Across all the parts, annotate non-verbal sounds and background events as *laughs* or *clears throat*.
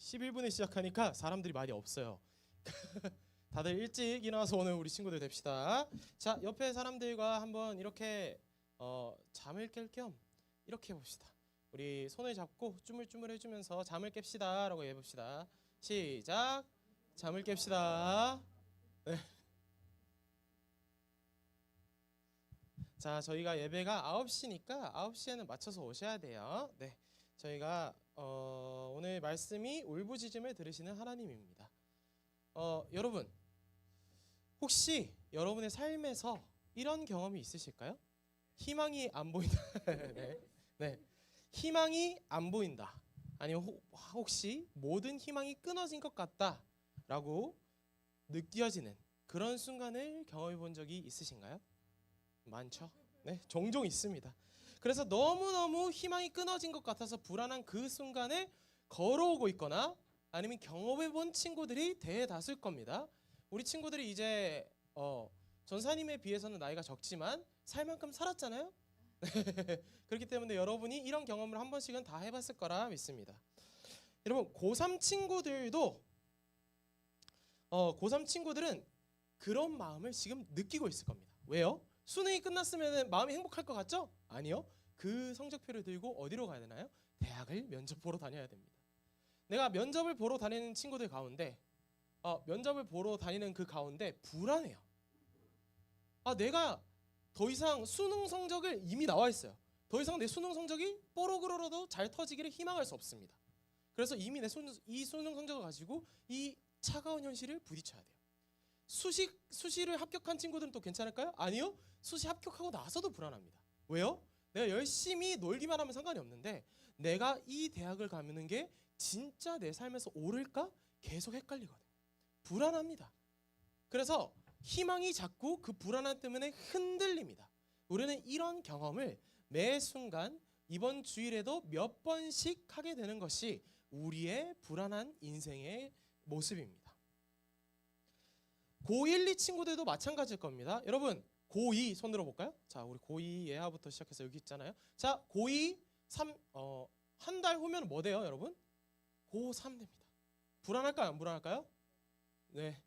11분에 시작하니까 사람들이 많이 없어요. *laughs* 다들 일찍 일어나서 오늘 우리 친구들 됩시다. 자, 옆에 사람들과 한번 이렇게 어, 잠을 깰 겸 이렇게 해봅시다. 우리 손을 잡고 쭈물쭈물 해주면서 잠을 깹시다 라고 해봅시다. 시작. 잠을 깹시다. 네. 자, 저희가 예배가 9시니까 9시에는 맞춰서 오셔야 돼요. 네. 저희가 어, 오늘 말씀이 울부짖음을 들으시는 하나님입니다. 어, 여러분 혹시 여러분의 삶에서 이런 경험이 있으실까요? 희망이 안 보인다. *laughs* 네. 네. 희망이 안 보인다. 아니면 혹- 혹시 모든 희망이 끊어진 것 같다라고 느껴지는 그런 순간을 경험해 본 적이 있으신가요? 많죠. 네, 종종 있습니다. 그래서 너무너무 희망이 끊어진 것 같아서 불안한 그 순간에 걸어오고 있거나 아니면 경험해 본 친구들이 대다수일 겁니다. 우리 친구들이 이제 어, 전사님에 비해서는 나이가 적지만 살 만큼 살았잖아요. *laughs* 그렇기 때문에 여러분이 이런 경험을 한 번씩은 다 해봤을 거라 믿습니다. 여러분 고3 친구들도 어, 고3 친구들은 그런 마음을 지금 느끼고 있을 겁니다. 왜요? 수능이 끝났으면 마음이 행복할 것 같죠? 아니요. 그 성적표를 들고 어디로 가야 되나요? 대학을 면접 보러 다녀야 됩니다. 내가 면접을 보러 다니는 친구들 가운데 어, 면접을 보러 다니는 그 가운데 불안해요. 아 내가 더 이상 수능 성적을 이미 나와 있어요. 더 이상 내 수능 성적이 뽀록으로라도 잘 터지기를 희망할 수 없습니다. 그래서 이미 내 이 수능 성적을 가지고 이 차가운 현실을 부딪혀야 돼요. 수시 수시를 합격한 친구들은 또 괜찮을까요? 아니요. 수시 합격하고 나서도 불안합니다. 왜요? 내가 열심히 놀기만 하면 상관이 없는데 내가 이 대학을 가는 게 진짜 내 삶에서 옳을까? 계속 헷갈리거든요. 불안합니다. 그래서 희망이 자꾸 그 불안함 때문에 흔들립니다. 우리는 이런 경험을 매 순간 이번 주일에도 몇 번씩 하게 되는 것이 우리의 불안한 인생의 모습입니다. 고1, 2 친구들도 마찬가지일 겁니다. 여러분, 고2 손 들어 볼까요? 자, 우리 고2 예하부터 시작해서 여기 있잖아요. 자, 고2 3 어, 한달 후면 뭐 돼요, 여러분? 고3 됩니다. 불안할까요? 안 불안할까요? 네.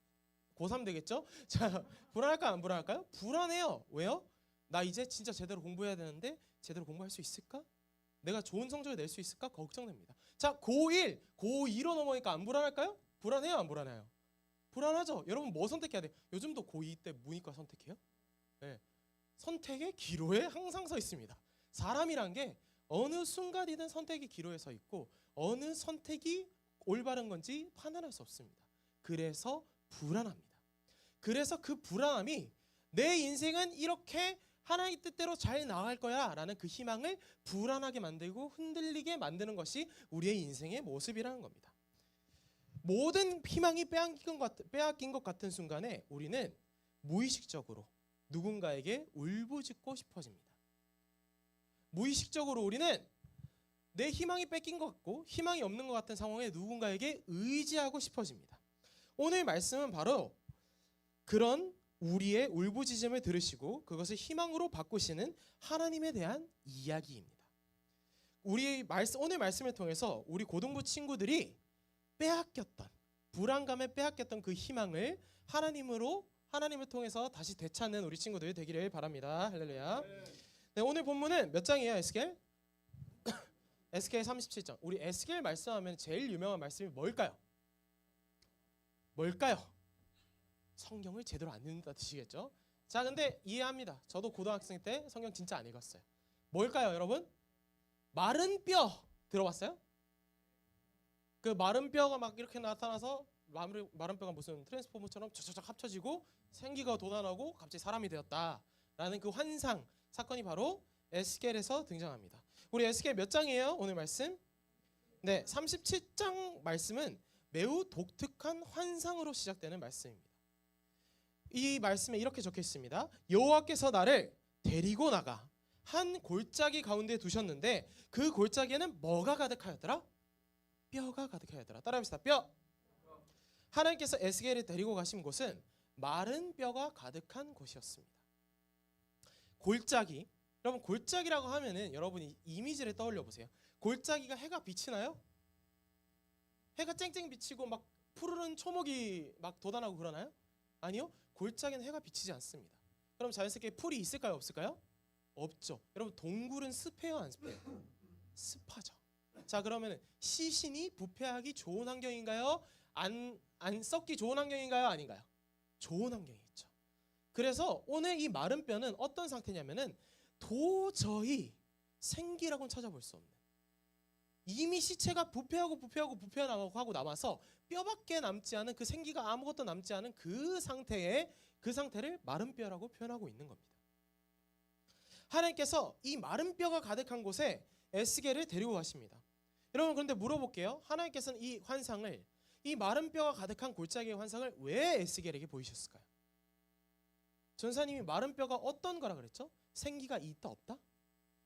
고3 되겠죠? *laughs* 자, 불안할까요? 안 불안할까요? 불안해요. 왜요? 나 이제 진짜 제대로 공부해야 되는데 제대로 공부할 수 있을까? 내가 좋은 성적을 낼 수 있을까? 걱정됩니다. 자, 고1, 고2로 넘어니까 안 불안할까요? 불안해요, 안 불안해요? 불안하죠. 여러분 뭐 선택해야 돼? 요즘도 고2 때 문이과 선택해요? 네. 선택의 기로에 항상 서 있습니다. 사람이란 게 어느 순간이든 선택의 기로에 서 있고 어느 선택이 올바른 건지 판단할 수 없습니다. 그래서 불안합니다. 그래서 그 불안함이 내 인생은 이렇게 하나의 뜻대로 잘 나갈 거야라는 그 희망을 불안하게 만들고 흔들리게 만드는 것이 우리의 인생의 모습이라는 겁니다. 모든 희망이 빼앗긴 것, 같- 빼앗긴 것 같은 순간에 우리는 무의식적으로 누군가에게 울부짖고 싶어집니다. 무의식적으로 우리는 내 희망이 뺏긴 것 같고 희망이 없는 것 같은 상황에 누군가에게 의지하고 싶어집니다. 오늘 말씀은 바로 그런 우리의 울부짖음을 들으시고 그것을 희망으로 바꾸시는 하나님에 대한 이야기입니다. 우리 말씀 오늘 말씀을 통해서 우리 고등부 친구들이 빼앗겼던 불안감에 빼앗겼던 그 희망을 하나님으로 하나님을 통해서 다시 되찾는 우리 친구들 되기를 바랍니다. 할렐루야. 네, 오늘 본문은 몇 장이에요, 에스겔? *coughs* 에스겔 37장. 우리 에스겔 말씀하면 제일 유명한 말씀이 뭘까요? 뭘까요? 성경을 제대로 안 읽는다 뜻이겠죠? 자, 근데 이해합니다. 저도 고등학생 때 성경 진짜 안 읽었어요. 뭘까요, 여러분? 마른 뼈 들어봤어요? 그 마른 뼈가 막 이렇게 나타나서 마른, 마른 뼈가 무슨 트랜스포머처럼 쫙쫙 합쳐지고 생기가 돋아나고 갑자기 사람이 되었다라는 그 환상 사건이 바로 에스겔에서 등장합니다. 우리 에스겔 몇 장이에요? 오늘 말씀? 네, 37장 말씀은 매우 독특한 환상으로 시작되는 말씀입니다. 이 말씀에 이렇게 적혀 있습니다. 여호와께서 나를 데리고 나가 한 골짜기 가운데 두셨는데 그 골짜기에는 뭐가 가득하였더라? 뼈가 가득하였더라. 따라합시다. 뼈. 하나님께서 에스겔을 데리고 가신 곳은 마른 뼈가 가득한 곳이었습니다. 골짜기. 여러분 골짜기라고 하면은 여러분이 이미지를 떠올려 보세요. 골짜기가 해가 비치나요? 해가 쨍쨍 비치고 막 푸르른 초목이 막 돋아나고 그러나요? 아니요. 골짜기는 해가 비치지 않습니다. 그럼 자연스럽게 풀이 있을까요? 없을까요? 없죠. 여러분 동굴은 습해요, 안 습해요? 습하죠. 자 그러면 시신이 부패하기 좋은 환경인가요? 안, 안 썩기 좋은 환경인가요? 아닌가요? 좋은 환경이겠죠. 그래서 오늘 이 마른 뼈는 어떤 상태냐면은 도저히 생기라고는 찾아볼 수 없는 이미 시체가 부패하고 부패하고 부패하고 하고 남아서 뼈밖에 남지 않은 그 생기가 아무것도 남지 않은 그 상태의 그 상태를 마른 뼈라고 표현하고 있는 겁니다. 하나님께서 이 마른 뼈가 가득한 곳에 에스겔을 데리고 가십니다. 여러분 그런데 물어볼게요. 하나님께서는 이 환상을 이 마른 뼈가 가득한 골짜기의 환상을 왜 에스겔에게 보이셨을까요? 전사님이 마른 뼈가 어떤 거라 그랬죠? 생기가 있다 없다?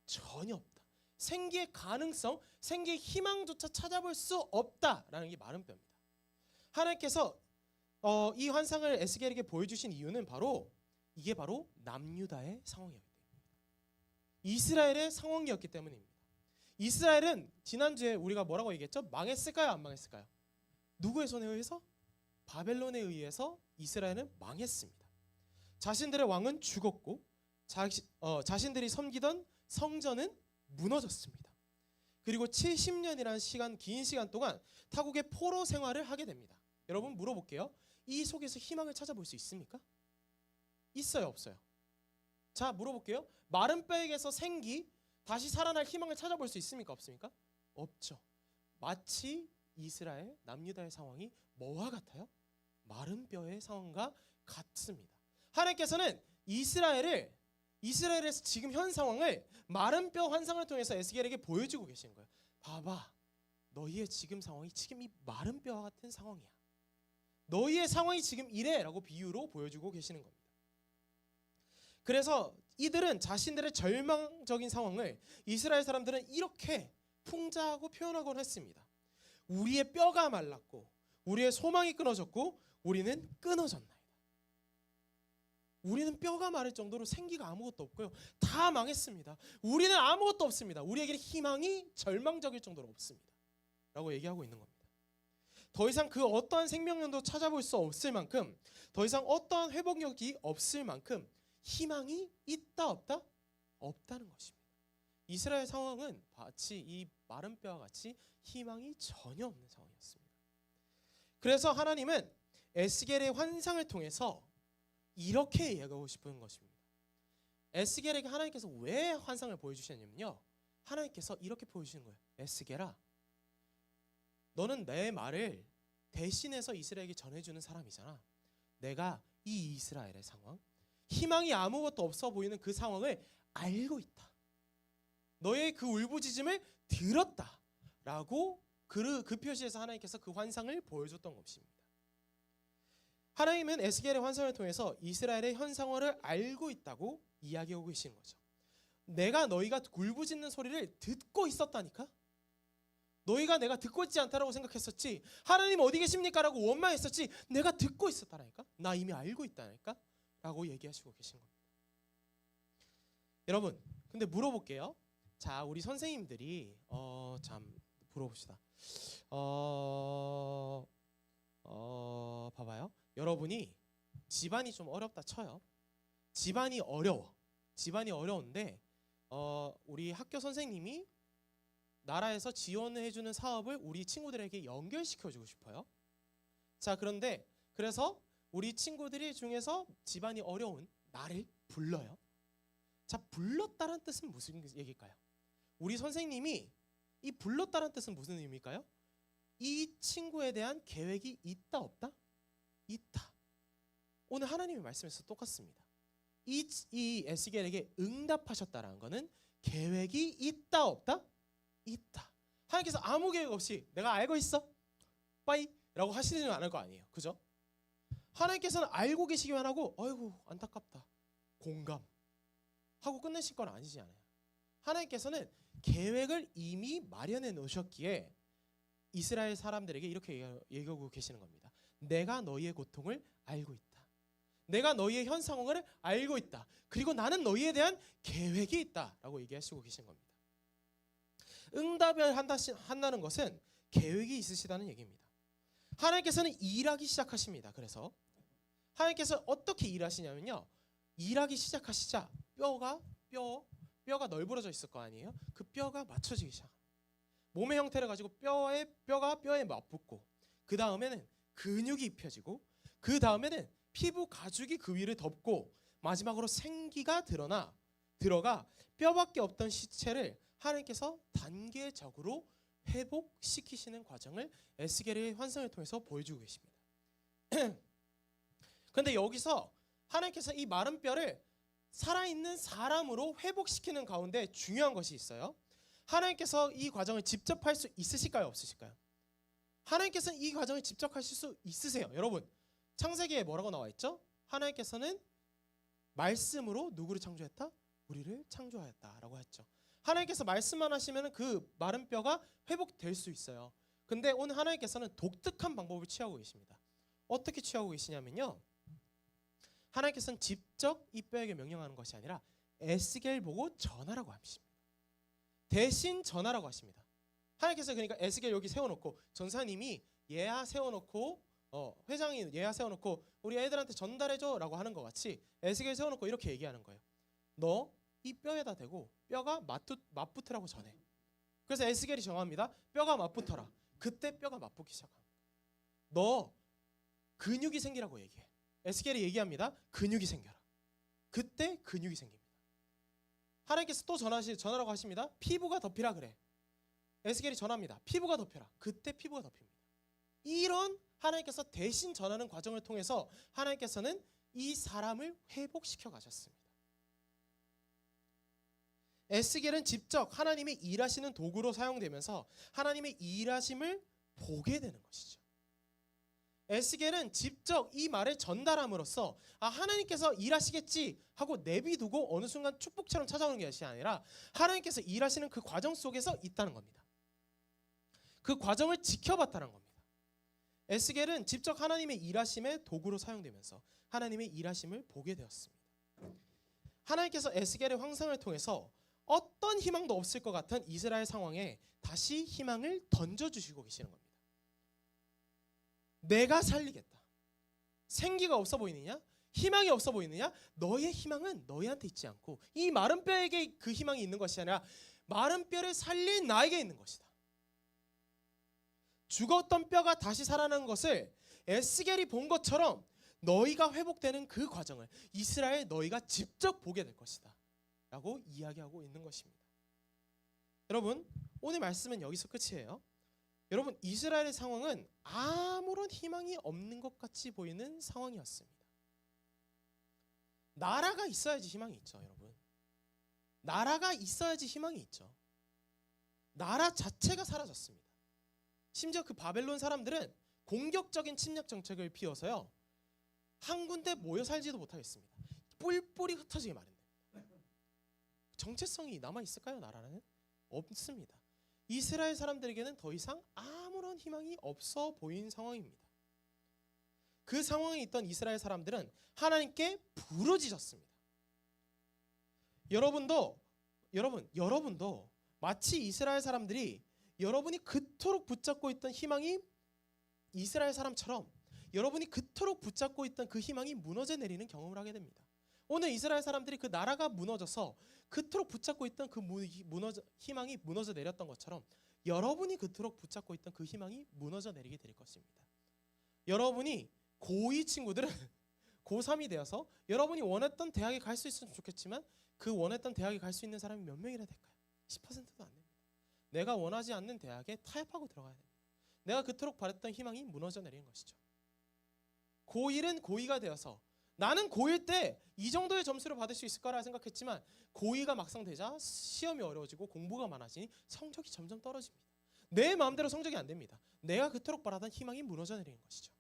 전혀 없다. 생기의 가능성, 생기의 희망조차 찾아볼 수 없다라는 게 마른 뼈입니다. 하나님께서 어, 이 환상을 에스겔에게 보여주신 이유는 바로 이게 바로 남유다의 상황이었기 때문입니다. 이스라엘의 상황이었기 때문입니다. 이스라엘은 지난주에 우리가 뭐라고 얘기했죠? 망했을까요? 안 망했을까요? 누구의 손에 의해서? 바벨론에 의해서 이스라엘은 망했습니다. 자신들의 왕은 죽었고 자, 어, 자신들이 섬기던 성전은 무너졌습니다. 그리고 70년이라는 시간 긴 시간 동안 타국의 포로 생활을 하게 됩니다. 여러분 물어볼게요. 이 속에서 희망을 찾아볼 수 있습니까? 있어요, 없어요? 자, 물어볼게요. 마른 뼈에게서 생기 다시 살아날 희망을 찾아볼 수 있습니까? 없습니까? 없죠. 마치 이스라엘 남유다의 상황이 뭐와 같아요? 마른 뼈의 상황과 같습니다. 하나님께서는 이스라엘을 이스라엘에서 지금 현 상황을 마른 뼈 환상을 통해서 에스겔에게 보여주고 계신 거예요. 봐봐, 너희의 지금 상황이 지금 이 마른 뼈와 같은 상황이야. 너희의 상황이 지금 이래라고 비유로 보여주고 계시는 겁니다. 그래서 이들은 자신들의 절망적인 상황을 이스라엘 사람들은 이렇게 풍자하고 표현하곤 했습니다. 우리의 뼈가 말랐고 우리의 소망이 끊어졌고 우리는 끊어졌나이다. 우리는 뼈가 마를 정도로 생기가 아무것도 없고요. 다 망했습니다. 우리는 아무것도 없습니다. 우리에게 희망이 절망적일 정도로 없습니다. 라고 얘기하고 있는 겁니다. 더 이상 그 어떠한 생명력도 찾아볼 수 없을 만큼 더 이상 어떠한 회복력이 없을 만큼 희망이 있다 없다? 없다는 것입니다. 이스라엘 상황은 마치 이 마른 뼈와 같이 희망이 전혀 없는 상황이었습니다. 그래서 하나님은 에스겔의 환상을 통해서 이렇게 얘기하고 싶은 것입니다. 에스겔에게 하나님께서 왜 환상을 보여주셨냐면요. 하나님께서 이렇게 보여주시는 거예요. 에스겔아, 너는 내 말을 대신해서 이스라엘에게 전해주는 사람이잖아. 내가 이 이스라엘의 상황, 희망이 아무것도 없어 보이는 그 상황을 알고 있다. 너의 그 울부짖음을 들었다 라고 그, 그 표시에서 하나님께서 그 환상을 보여줬던 것입니다. 하나님은 에스겔의 환상을 통해서 이스라엘의 현 상황을 알고 있다고 이야기하고 계시는 거죠. 내가 너희가 울부짖는 소리를 듣고 있었다니까. 너희가 내가 듣고 있지 않다라고 생각했었지. 하나님 어디 계십니까라고 원망했었지. 내가 듣고 있었다라니까. 나 이미 알고 있다니까. 라고 얘기하시고 계신 겁니다. 여러분, 근데 물어볼게요. 자, 우리 선생님들이 어 참 물어봅시다. 어, 어, 봐봐요. 여러분이 집안이 좀 어렵다 쳐요. 집안이 어려워. 집안이 어려운데 어, 우리 학교 선생님이 나라에서 지원을 해주는 사업을 우리 친구들에게 연결시켜 주고 싶어요. 자, 그런데 그래서 우리 친구들이 중에서 집안이 어려운 나를 불러요. 자, 불렀다는 뜻은 무슨 얘기일까요? 우리 선생님이 이 불렀다는 뜻은 무슨 의미일까요? 이 친구에 대한 계획이 있다 없다? 있다. 오늘 하나님의 말씀에서 똑같습니다. 이, 이 에스겔에게 응답하셨다라는 것은 계획이 있다 없다? 있다. 하나님께서 아무 계획 없이 내가 알고 있어. 빠이라고 하시지는 않을 거 아니에요. 그죠? 하나님께서는 알고 계시기만 하고 어이구 안타깝다. 공감 하고 끝내실 건 아니지 않아요. 하나님께서는 계획을 이미 마련해 놓으셨기에 이스라엘 사람들에게 이렇게 얘기하고 계시는 겁니다. 내가 너희의 고통을 알고 있다. 내가 너희의 현 상황을 알고 있다. 그리고 나는 너희에 대한 계획이 있다라고 얘기하시고 계신 겁니다. 응답을 한다, 한다는 것은 계획이 있으시다는 얘기입니다. 하나님께서는 일하기 시작하십니다. 그래서 하나님께서 어떻게 일하시냐면요. 일하기 시작하시자 뼈가 뼈 뼈가 널브러져 있을 거 아니에요? 그 뼈가 맞춰지기 시작. 몸의 형태를 가지고 뼈에 뼈가 뼈에 맞붙고 그 다음에는 근육이 입혀지고 그 다음에는 피부 가죽이 그 위를 덮고 마지막으로 생기가 드러나 들어가 뼈밖에 없던 시체를 하나님께서 단계적으로 회복시키시는 과정을 에스겔의 환상을 통해서 보여주고 계십니다. *clears throat* 그런데 여기서 하나님께서 이 마른 뼈를 살아있는 사람으로 회복시키는 가운데 중요한 것이 있어요. 하나님께서 이 과정을 직접 할 수 있으실까요, 없으실까요? 하나님께서는 이 과정을 직접 하실 수 있으세요, 여러분. 창세기에 뭐라고 나와 있죠? 하나님께서는 말씀으로 누구를 창조했다? 우리를 창조하였다라고 했죠. 하나님께서 말씀만 하시면 그 마른 뼈가 회복될 수 있어요. 근데 오늘 하나님께서는 독특한 방법을 취하고 계십니다. 어떻게 취하고 계시냐면요. 하나님께서는 직접 이 뼈에게 명령하는 것이 아니라 에스겔 보고 전하라고 하십니다. 대신 전하라고 하십니다. 하나님께서 그러니까 에스겔 여기 세워놓고 전사님이 예하 세워놓고 어, 회장이 예하 세워놓고 우리 애들한테 전달해줘라고 하는 것 같이 에스겔 세워놓고 이렇게 얘기하는 거예요. 너 이 뼈에다 대고 뼈가 맞붙, 맞붙으라고 전해. 그래서 에스겔이 정합니다. 뼈가 맞붙어라. 그때 뼈가 맞붙기 시작합니다. 너 근육이 생기라고 얘기해. 에스겔이 얘기합니다. 근육이 생겨라. 그때 근육이 생깁니다. 하나님께서 또 전하시 전하라고 하십니다. 피부가 덮이라 그래. 에스겔이 전합니다. 피부가 덮여라. 그때 피부가 덮입니다. 이런 하나님께서 대신 전하는 과정을 통해서 하나님께서는 이 사람을 회복시켜 가셨습니다. 에스겔은 직접 하나님의 일하시는 도구로 사용되면서 하나님의 일하심을 보게 되는 것이죠. 에스겔은 직접 이 말을 전달함으로써 아 하나님께서 일하시겠지 하고 내비두고 어느 순간 축복처럼 찾아오는 것이 아니라 하나님께서 일하시는 그 과정 속에서 있다는 겁니다. 그 과정을 지켜봤다는 겁니다. 에스겔은 직접 하나님의 일하심의 도구로 사용되면서 하나님의 일하심을 보게 되었습니다. 하나님께서 에스겔의 황상을 통해서 어떤 희망도 없을 것 같은 이스라엘 상황에 다시 희망을 던져 주시고 계시는 겁니다. 내가 살리겠다. 생기가 없어 보이느냐? 희망이 없어 보이느냐? 너의 희망은 너희한테 있지 않고 이 마른 뼈에게 그 희망이 있는 것이 아니라 마른 뼈를 살린 나에게 있는 것이다. 죽었던 뼈가 다시 살아난 것을 에스겔이 본 것처럼 너희가 회복되는 그 과정을 이스라엘 너희가 직접 보게 될 것이다. 라고 이야기하고 있는 것입니다. 여러분, 오늘 말씀은 여기서 끝이에요. 여러분, 이스라엘의 상황은 아무런 희망이 없는 것 같이 보이는 상황이었습니다. 나라가 있어야지 희망이 있죠, 여러분. 나라가 있어야지 희망이 있죠. 나라 자체가 사라졌습니다. 심지어 그 바벨론 사람들은 공격적인 침략 정책을 피워서요. 한 군데 모여 살지도 못하겠습니다. 뿔뿔이 흩어지게 마련됩니다. 정체성이 남아 있을까요? 나라는 없습니다. 이스라엘 사람들에게는 더 이상 아무런 희망이 없어 보인 상황입니다. 그 상황에 있던 이스라엘 사람들은 하나님께 부르짖었습니다. 여러분도 여러분 여러분도 마치 이스라엘 사람들이 여러분이 그토록 붙잡고 있던 희망이 이스라엘 사람처럼 여러분이 그토록 붙잡고 있던 그 희망이 무너져 내리는 경험을 하게 됩니다. 오늘 이스라엘 사람들이 그 나라가 무너져서 그토록 붙잡고 있던 그 무너져, 희망이 무너져 내렸던 것처럼 여러분이 그토록 붙잡고 있던 그 희망이 무너져 내리게 될 것입니다. 여러분이 고2 친구들은 *laughs* 고3이 되어서 여러분이 원했던 대학에 갈 수 있으면 좋겠지만 그 원했던 대학에 갈 수 있는 사람이 몇 명이나 될까요? 10%도 안 됩니다. 내가 원하지 않는 대학에 타협하고 들어가야 됩니다. 내가 그토록 바랬던 희망이 무너져 내리는 것이죠. 고1은 고2가 되어서 나는 고1 때 이 정도의 점수를 받을 수 있을 거라 생각했지만 고2가 막상 되자 시험이 어려워지고 공부가 많아지니 성적이 점점 떨어집니다. 내 마음대로 성적이 안 됩니다. 내가 그토록 바라던 희망이 무너져 내리는 것이죠.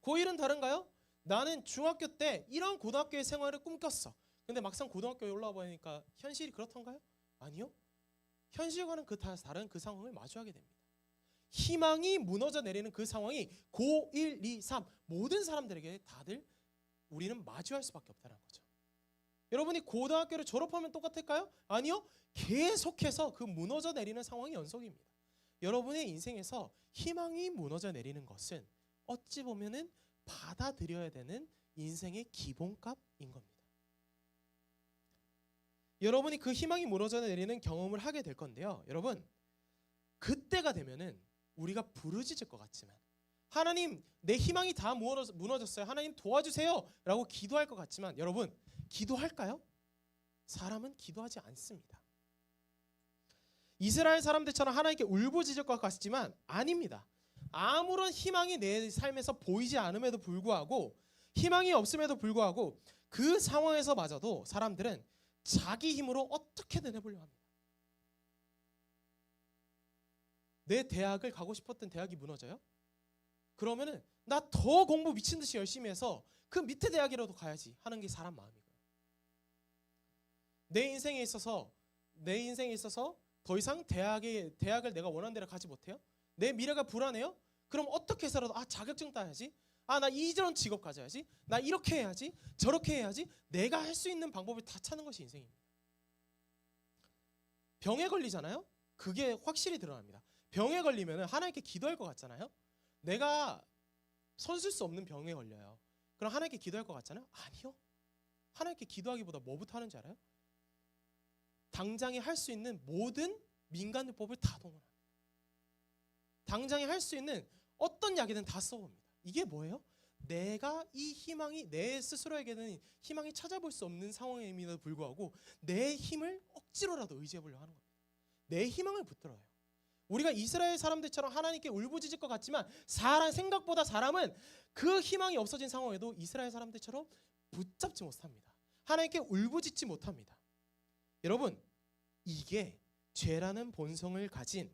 고1은 다른가요? 나는 중학교 때 이런 고등학교의 생활을 꿈꿨어. 근데 막상 고등학교에 올라와 보니까 현실이 그렇던가요? 아니요. 현실과는 그 다른 그 상황을 마주하게 됩니다. 희망이 무너져 내리는 그 상황이 고 1, 2, 3 모든 사람들에게 다들 우리는 마주할 수밖에 없다는 거죠. 여러분이 고등학교를 졸업하면 똑같을까요? 아니요. 계속해서 그 무너져 내리는 상황이 연속입니다. 여러분의 인생에서 희망이 무너져 내리는 것은 어찌 보면은 받아들여야 되는 인생의 기본값인 겁니다. 여러분이 그 희망이 무너져 내리는 경험을 하게 될 건데요. 여러분, 그때가 되면은 우리가 부르짖을 것 같지만 하나님 내 희망이 다 무너졌어요. 하나님 도와주세요라고 기도할 것 같지만 여러분 기도할까요? 사람은 기도하지 않습니다. 이스라엘 사람들처럼 하나님께 울부짖을 것 같지만 아닙니다. 아무런 희망이 내 삶에서 보이지 않음에도 불구하고 희망이 없음에도 불구하고 그 상황에서마저도 사람들은 자기 힘으로 어떻게든 해보려 합니다. 내 대학을 가고 싶었던 대학이 무너져요? 그러면은 나 더 공부 미친 듯이 열심히 해서 그 밑에 대학이라도 가야지 하는 게 사람 마음이고요. 내 인생에 있어서 내 인생에 있어서 더 이상 대학에 대학을 내가 원하는 데를 가지 못해요? 내 미래가 불안해요? 그럼 어떻게 해서라도 아 자격증 따야지. 아 나 이런 직업 가져야지. 나 이렇게 해야지. 저렇게 해야지. 내가 할 수 있는 방법을 다 찾는 것이 인생입니다. 병에 걸리잖아요. 그게 확실히 드러납니다. 병에 걸리면 하나님께 기도할 것 같잖아요. 내가 선쓸 수 없는 병에 걸려요. 그럼 하나님께 기도할 것 같잖아요. 아니요. 하나님께 기도하기보다 뭐부터 하는지 알아요? 당장에 할 수 있는 모든 민간요법을 다 동원합니다. 당장에 할 수 있는 어떤 약이든 다 써봅니다. 이게 뭐예요? 내가 이 희망이 내 스스로에게는 희망이 찾아볼 수 없는 상황임에도 불구하고 내 힘을 억지로라도 의지해 보려 하는 겁니다. 내 희망을 붙들어요. 우리가 이스라엘 사람들처럼 하나님께 울부짖을 것 같지만 사람 생각보다 사람은 그 희망이 없어진 상황에도 이스라엘 사람들처럼 붙잡지 못합니다. 하나님께 울부짖지 못합니다. 여러분 이게 죄라는 본성을 가진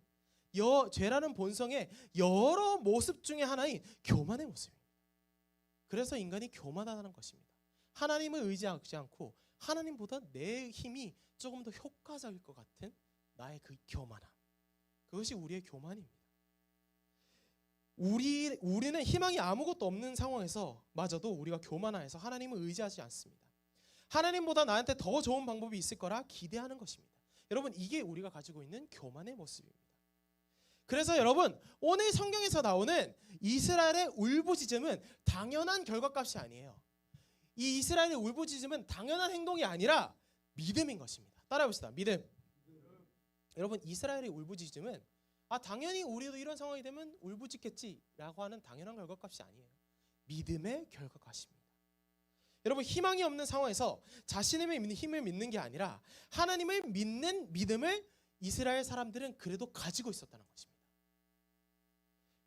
여 죄라는 본성의 여러 모습 중에 하나인 교만의 모습입니다. 그래서 인간이 교만하다는 것입니다. 하나님을 의지하지 않고 하나님보다 내 힘이 조금 더 효과적일 것 같은 나의 그 교만함. 그것이 우리의 교만입니다. 우리 우리는 희망이 아무것도 없는 상황에서 마저도 우리가 교만하여서 하나님을 의지하지 않습니다. 하나님보다 나한테 더 좋은 방법이 있을 거라 기대하는 것입니다. 여러분 이게 우리가 가지고 있는 교만의 모습입니다. 그래서 여러분 오늘 성경에서 나오는 이스라엘의 울부짖음은 당연한 결과값이 아니에요. 이 이스라엘의 울부짖음은 당연한 행동이 아니라 믿음인 것입니다. 따라해 봅시다. 믿음. 여러분 이스라엘의 울부짖음은 아 당연히 우리도 이런 상황이 되면 울부짖겠지라고 하는 당연한 결과값이 아니에요. 믿음의 결과값입니다. 여러분 희망이 없는 상황에서 자신의 믿는 힘을 믿는 게 아니라 하나님을 믿는 믿음을 이스라엘 사람들은 그래도 가지고 있었다는 것입니다.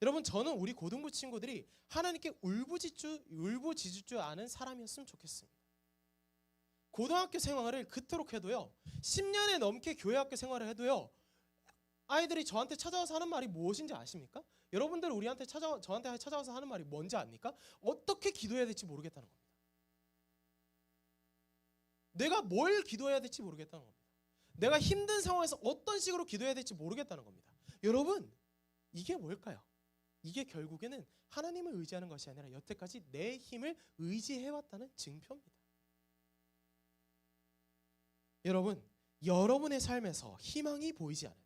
여러분 저는 우리 고등부 친구들이 하나님께 울부짖을 줄 아는 사람이었으면 좋겠습니다. 고등학교 생활을 그토록 해도요. 10년에 넘게 교회 학교 생활을 해도요. 아이들이 저한테 찾아와서 하는 말이 무엇인지 아십니까? 여러분들 우리한테 찾아 저한테 찾아와서 하는 말이 뭔지 압니까? 어떻게 기도해야 될지 모르겠다는 겁니다. 내가 뭘 기도해야 될지 모르겠다는 겁니다. 내가 힘든 상황에서 어떤 식으로 기도해야 될지 모르겠다는 겁니다. 여러분, 이게 뭘까요? 이게 결국에는 하나님을 의지하는 것이 아니라 여태까지 내 힘을 의지해왔다는 증표입니다. 여러분, 여러분의 삶에서 희망이 보이지 않을 때,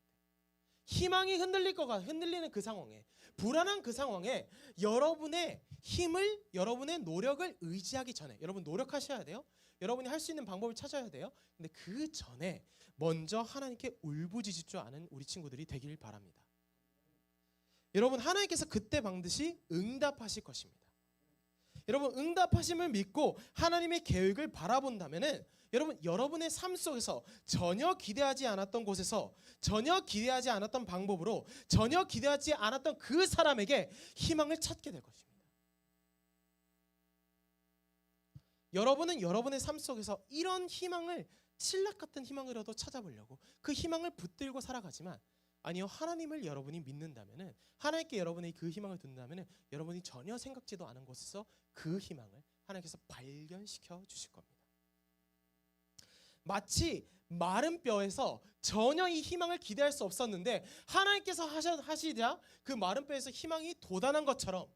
희망이 흔들릴 거가 흔들리는 그 상황에, 불안한 그 상황에 여러분의 힘을, 여러분의 노력을 의지하기 전에, 여러분 노력하셔야 돼요. 여러분이 할 수 있는 방법을 찾아야 돼요. 근데 그 전에 먼저 하나님께 울부짖을 줄 아는 우리 친구들이 되길 바랍니다. 여러분 하나님께서 그때 반드시 응답하실 것입니다. 여러분 응답하심을 믿고 하나님의 계획을 바라본다면은 여러분 여러분의 삶 속에서 전혀 기대하지 않았던 곳에서 전혀 기대하지 않았던 방법으로 전혀 기대하지 않았던 그 사람에게 희망을 찾게 될 것입니다. 여러분은 여러분의 삶 속에서 이런 희망을 신락 같은 희망이라도 찾아보려고 그 희망을 붙들고 살아가지만 아니요 하나님을 여러분이 믿는다면은 하나님께 여러분의 그 희망을 둔다면은 여러분이 전혀 생각지도 않은 곳에서 그 희망을 하나님께서 발견시켜 주실 겁니다. 마치 마른 뼈에서 전혀 이 희망을 기대할 수 없었는데 하나님께서 하시자 그 마른 뼈에서 희망이 돋아난 것처럼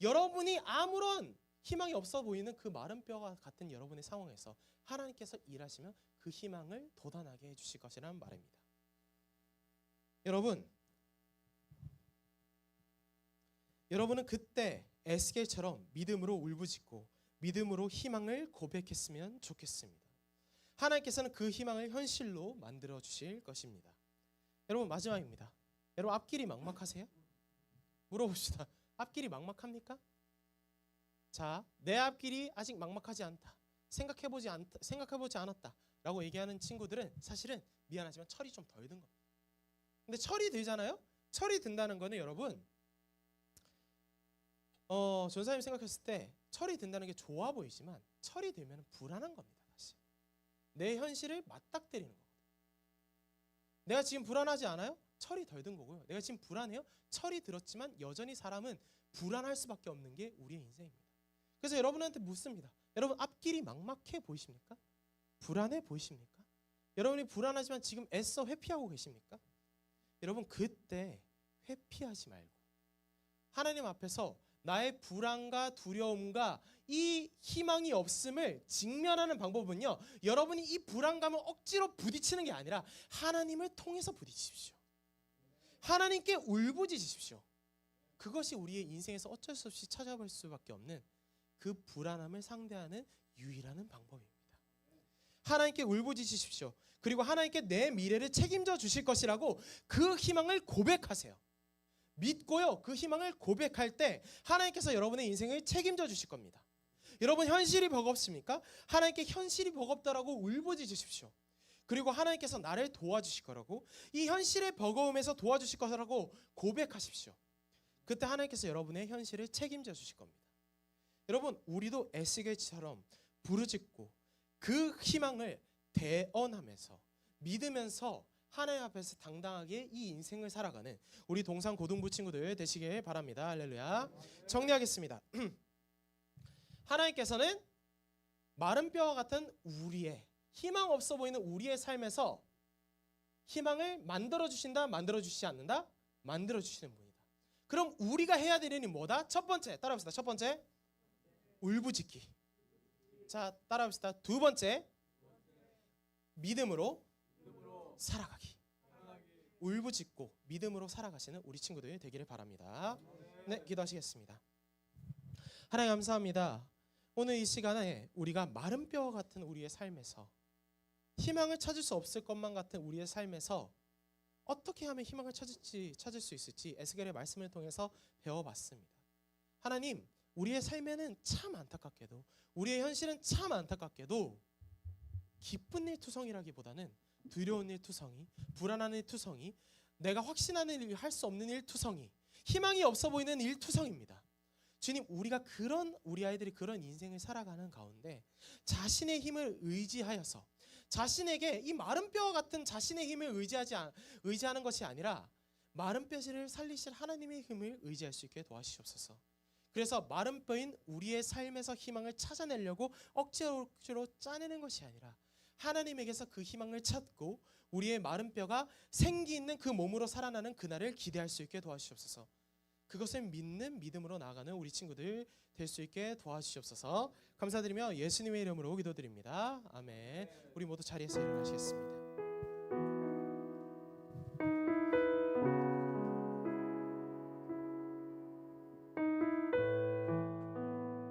여러분이 아무런 희망이 없어 보이는 그 마른 뼈가 같은 여러분의 상황에서 하나님께서 일하시면 그 희망을 돋아나게 해주실 것이라는 말입니다. 여러분 여러분은 그때 에스겔처럼 믿음으로 울부짖고 믿음으로 희망을 고백했으면 좋겠습니다. 하나님께서는 그 희망을 현실로 만들어 주실 것입니다. 여러분 마지막입니다. 여러분 앞길이 막막하세요? 물어봅시다. 앞길이 막막합니까? 자, 내 앞길이 아직 막막하지 않다. 생각해보지 않다. 생각해보지 않았다라고 얘기하는 친구들은 사실은 미안하지만 철이 좀 덜 든 겁니다. 근데 철이 들잖아요. 철이 든다는 거는 여러분, 어 전사님 생각했을 때 철이 든다는 게 좋아 보이지만 철이 들면 불안한 겁니다. 내 현실을 맞닥뜨리는 거거든요. 내가 지금 불안하지 않아요? 철이 덜 든 거고요. 내가 지금 불안해요? 철이 들었지만 여전히 사람은 불안할 수밖에 없는 게 우리의 인생입니다. 그래서 여러분한테 묻습니다. 여러분 앞길이 막막해 보이십니까? 불안해 보이십니까? 여러분이 불안하지만 지금 애써 회피하고 계십니까? 여러분 그때 회피하지 말고 하나님 앞에서 나의 불안과 두려움과 이 희망이 없음을 직면하는 방법은요. 여러분이 이 불안감을 억지로 부딪히는 게 아니라 하나님을 통해서 부딪히십시오. 하나님께 울부짖으십시오. 그것이 우리의 인생에서 어쩔 수 없이 찾아볼 수밖에 없는 그 불안함을 상대하는 유일한 방법입니다. 하나님께 울부짖으십시오. 그리고 하나님께 내 미래를 책임져 주실 것이라고 그 희망을 고백하세요. 믿고요. 그 희망을 고백할 때 하나님께서 여러분의 인생을 책임져 주실 겁니다. 여러분 현실이 버겁습니까? 하나님께 현실이 버겁다라고 울부짖으십시오. 그리고 하나님께서 나를 도와주실 거라고 이 현실의 버거움에서 도와주실 것이라고 고백하십시오. 그때 하나님께서 여러분의 현실을 책임져 주실 겁니다. 여러분 우리도 에스겔처럼 부르짖고 그 희망을 대언하면서 믿으면서 하나님 앞에서 당당하게 이 인생을 살아가는 우리 동산 고등부 친구들 되시길 바랍니다. 할렐루야. 정리하겠습니다. *clears throat* 하나님께서는 마른 뼈와 같은 우리의 희망 없어 보이는 우리의 삶에서 희망을 만들어 주신다, 만들어 주시지 않는다, 만들어 주시는 분이다. 그럼 우리가 해야 될 일이 뭐다? 첫 번째 따라합시다. 첫 번째 울부짖기. 자 따라합시다. 두 번째 믿음으로 살아가기. 울부짖고 믿음으로 살아가시는 우리 친구들 되기를 바랍니다. 네, 기도하시겠습니다. 하나님 감사합니다. 오늘 이 시간에 우리가 마른 뼈와 같은 우리의 삶에서 희망을 찾을 수 없을 것만 같은 우리의 삶에서 어떻게 하면 희망을 찾을지 찾을 수 있을지 에스겔의 말씀을 통해서 배워봤습니다. 하나님, 우리의 삶에는 참 안타깝게도 우리의 현실은 참 안타깝게도 기쁜 일 투성이라기보다는 두려운 일 투성이, 불안한 일 투성이, 내가 확신하는 일, 할 수 없는 일 투성이, 희망이 없어 보이는 일 투성입니다. 주님, 우리가 그런 우리 아이들이 그런 인생을 살아가는 가운데 자신의 힘을 의지하여서 자신에게 이 마른 뼈와 같은 자신의 힘을 의지하지 않- 의지하는 것이 아니라 마른 뼈를 살리실 하나님의 힘을 의지할 수 있게 도와주시옵소서. 그래서 마른 뼈인 우리의 삶에서 희망을 찾아내려고 억지로 짜내는 것이 아니라 하나님에게서 그 희망을 찾고 우리의 마른 뼈가 생기 있는 그 몸으로 살아나는 그날을 기대할 수 있게 도와주시옵소서. 그것을 믿는 믿음으로 나아가는 우리 친구들 될 수 있게 도와주시옵소서. 감사드리며 예수님의 이름으로 기도드립니다. 아멘. 우리 모두 자리에서 일어나시겠습니다.